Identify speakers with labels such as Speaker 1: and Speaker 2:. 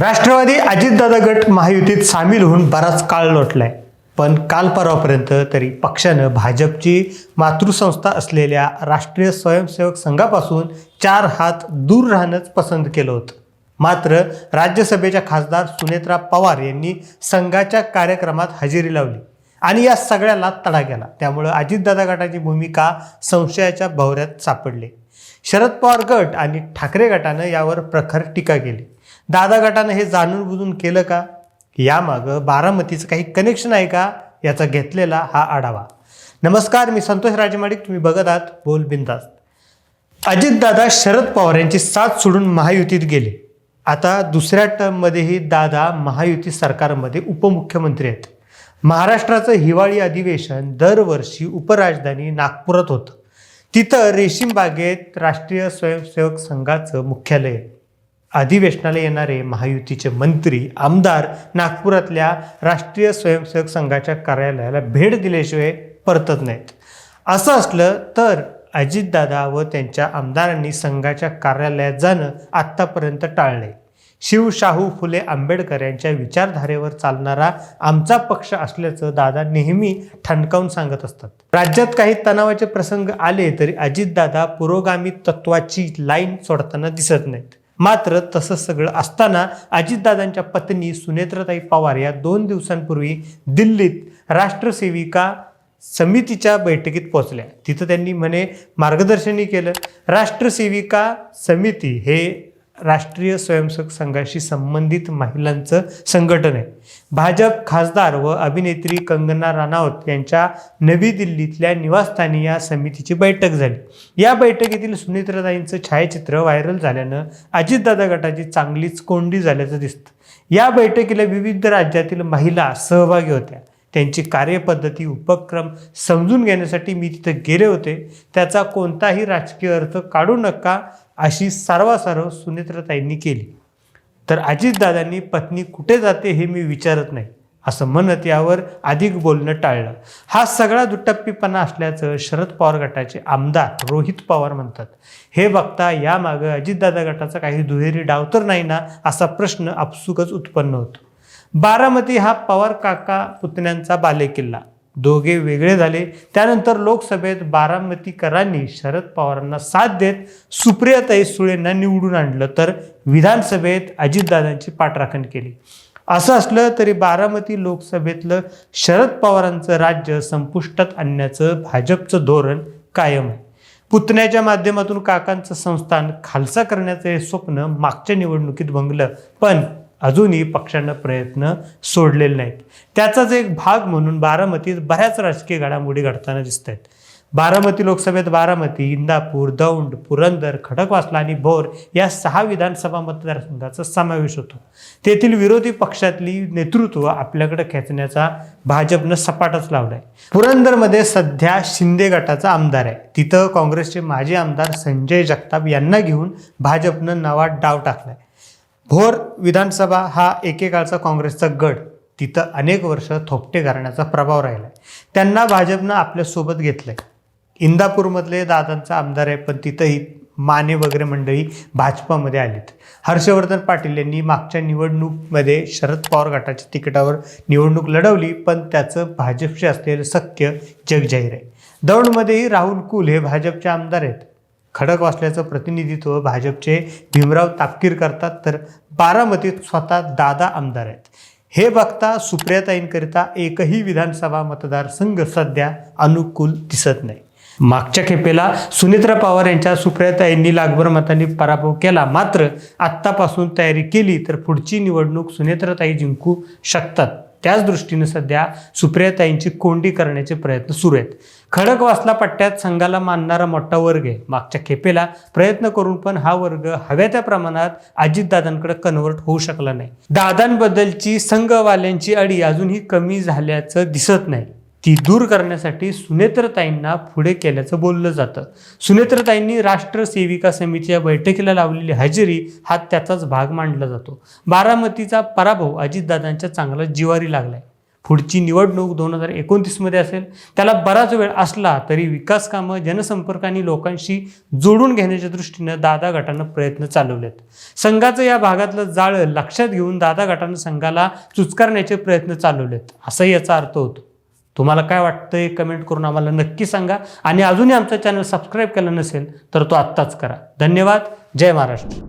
Speaker 1: राष्ट्रवादी अजितदादा गट महायुतीत सामील होऊन बराच काळ लोटलाय. पण काल परवापर्यंत तरी पक्षानं भाजपची मातृसंस्था असलेल्या राष्ट्रीय स्वयंसेवक संघापासून चार हात दूर राहणंच पसंत केलं होतं. मात्र राज्यसभेच्या खासदार सुनेत्रा पवार यांनी संघाच्या कार्यक्रमात हजेरी लावली आणि या सगळ्याला तडा गेला. त्यामुळं अजितदादा गटाची भूमिका संशयाच्या भवऱ्यात सापडली. शरद पवार गट आणि ठाकरे गटानं यावर प्रखर टीका केली. दादा गटानं हे जाणून बुजून केलं का? यामागं बारामतीचं काही कनेक्शन आहे का? याचा घेतलेला हा आढावा. नमस्कार मी संतोष राजमाडिक तुम्ही बघत आहात बोल बिंदास्त अजितदादा शरद पवार यांची साथ सोडून महायुतीत गेले. आता दुसऱ्या टर्ममध्येही दादा महायुती सरकारमध्ये उपमुख्यमंत्री आहेत. महाराष्ट्राचं हिवाळी अधिवेशन दरवर्षी उपराजधानी नागपुरात होतं. तिथं रेशीम बागेत राष्ट्रीय स्वयंसेवक संघाचं मुख्यालय आहे. अधिवेशनाला येणारे महायुतीचे मंत्री आमदार नागपुरातल्या राष्ट्रीय स्वयंसेवक संघाच्या कार्यालयाला भेट दिल्याशिवाय परतत नाहीत. असं असलं तर अजितदादा व त्यांच्या आमदारांनी संघाच्या कार्यालयात जाणं आत्तापर्यंत टाळले शिवशाहू फुले आंबेडकर यांच्या विचारधारेवर चालणारा आमचा पक्ष असल्याचं दादा नेहमी ठणकावून सांगत असतात. राज्यात काही तणावाचे प्रसंग आले तरी अजितदादा पुरोगामी तत्वाची लाईन सोडताना दिसत नाहीत. मात्र तसं सगळं असताना अजितदादांच्या पत्नी सुनेत्रताई पवार या दोन दिवसांपूर्वी दिल्लीत राष्ट्रसेविका समितीच्या बैठकीत पोहोचल्या. तिथं त्यांनी म्हणे मार्गदर्शनही केलं. राष्ट्रसेविका समिती हे राष्ट्रीय स्वयंसेवक संघाशी संबंधित महिलांचं संघटन आहे. भाजप खासदार व अभिनेत्री कंगना राणावत यांच्या नवी दिल्लीतल्या निवासस्थानी या समितीची बैठक झाली. या बैठकीतील सुनित्राताईंचं छायाचित्र व्हायरल झाल्यानं अजितदादा गटाची चांगलीच कोंडी झाल्याचं दिसतं. या बैठकीला विविध राज्यातील महिला सहभागी होत्या. त्यांची कार्यपद्धती उपक्रम समजून घेण्यासाठी मी तिथं गेले होते. त्याचा कोणताही राजकीय अर्थ काढू नका. अशी सर्वासर्व सुनेत्रताईंनी केली. तर अजितदादांनी पत्नी कुठे जाते हे मी विचारत नाही असं म्हणत यावर अधिक बोलणं टाळलं. हा सगळा दुटप्पीपणा असल्याचं शरद पवार गटाचे आमदार रोहित पवार म्हणतात. हे बघता यामागं अजितदादा गटाचा काही दुहेरी डाव तर नाही ना असा प्रश्न आपसुकच उत्पन्न होतो. बारामती हा पवार काका पुतण्यांचा बालेकिल्ला. दोघे वेगळे झाले. त्यानंतर लोकसभेत बारामतीकरांनी शरद पवारांना साथ देत सुप्रियाताई सुळेंना निवडून आणलं. तर विधानसभेत अजितदादांची पाठराखण केली. असं असलं तरी बारामती लोकसभेतलं शरद पवारांचं राज्य संपुष्टात आणण्याचं भाजपचं धोरण कायम आहे. पुतण्याच्या माध्यमातून काकांचं संस्थान खालसा करण्याचं हे स्वप्न मागच्या निवडणुकीत भंगलं. पण अजूनही पक्षांना प्रयत्न सोडलेले नाहीत. त्याचाच एक भाग म्हणून बारामतीत बऱ्याच राजकीय घडामोडी घडताना दिसत आहेत बारामती लोकसभेत बारामती इंदापूर दौंड पुरंदर खडकवासला आणि भोर या सहा विधानसभा मतदारसंघाचा समावेश होतो. तेथील विरोधी पक्षातली नेतृत्व आपल्याकडे खेचण्याचा भाजपनं सपाटच लावलाय. पुरंदरमध्ये सध्या शिंदे गटाचा आमदार आहे. तिथं काँग्रेसचे माजी आमदार संजय जगताप यांना घेऊन भाजपनं नवा डाव टाकलाय. भोर विधानसभा हा एकेकाळचा काँग्रेसचा गड. तिथं अनेक वर्ष थोपटे घराण्याचा प्रभाव राहिला आहे त्यांना भाजपनं आपल्यासोबत घेतलं आहे इंदापूरमधले दादांचा आमदार आहे पण तिथंही माने वगैरे मंडळी भाजपामध्ये आलीत. हर्षवर्धन पाटील यांनी मागच्या निवडणूकमध्ये शरद पवार गटाच्या तिकिटावर निवडणूक लढवली पण त्याचं भाजपशी असलेलं सख्य जगजाहीर आहे. दौंडमध्येही राहुल कुल हे भाजपचे आमदार आहेत. खडक वाचल्याचं प्रतिनिधित्व भाजपचे भीमराव तापकीर करतात तर बारामतीत स्वतः दादा आमदार आहेत. हे बघता सुप्रियाताईंकरिता एकही विधानसभा मतदारसंघ सध्या अनुकूल दिसत नाही. मागच्या खेपेला सुनेत्रा पवार यांच्या सुप्रियाताईंनी लागभर मतांनी पराभव केला. मात्र आत्तापासून तयारी केली तर पुढची निवडणूक सुनेत्राताई जिंकू शकतात. त्याच दृष्टीने सध्या सुप्रियाताईंची कोंडी करण्याचे प्रयत्न सुरू आहेत. खडकवासला पट्ट्यात संघाला मानणारा मोठा वर्ग आहे. मागच्या खेपेला प्रयत्न करून पण हा वर्ग हव्या त्या प्रमाणात अजितदादांकडे कन्वर्ट होऊ शकला नाही. दादांबद्दलची संघवाल्यांची अडी अजूनही कमी झाल्याचं दिसत नाही. ती दूर करण्यासाठी सुनेत्रताईंना पुढे केल्याचं बोललं जातं. सुनेत्रताईंनी राष्ट्र सेविका समितीच्या बैठकीला लावलेली हजेरी हा त्याचाच भाग मांडला जातो. बारामतीचा पराभव अजितदादांच्या चांगला जिवारी लागलाय. पुढची निवडणूक दोन हजार एकोणतीसमध्ये असेल. त्याला बराच वेळ असला तरी विकास कामं जनसंपर्क आणि लोकांशी जोडून घेण्याच्या दृष्टीनं दादा गटानं प्रयत्न चालवलेत. संघाचं या भागातलं जाळं लक्षात घेऊन दादा गटानं संघाला चुचकारण्याचे प्रयत्न चालवलेत. असाही याचा अर्थ होतो. तुम्हाला काय वाटतंय कमेंट करून आम्हाला नक्की सांगा. आणि अजूनही आमचा चॅनल सबस्क्राईब केला नसेल तर तो आत्ताच करा. धन्यवाद. जय महाराष्ट्र.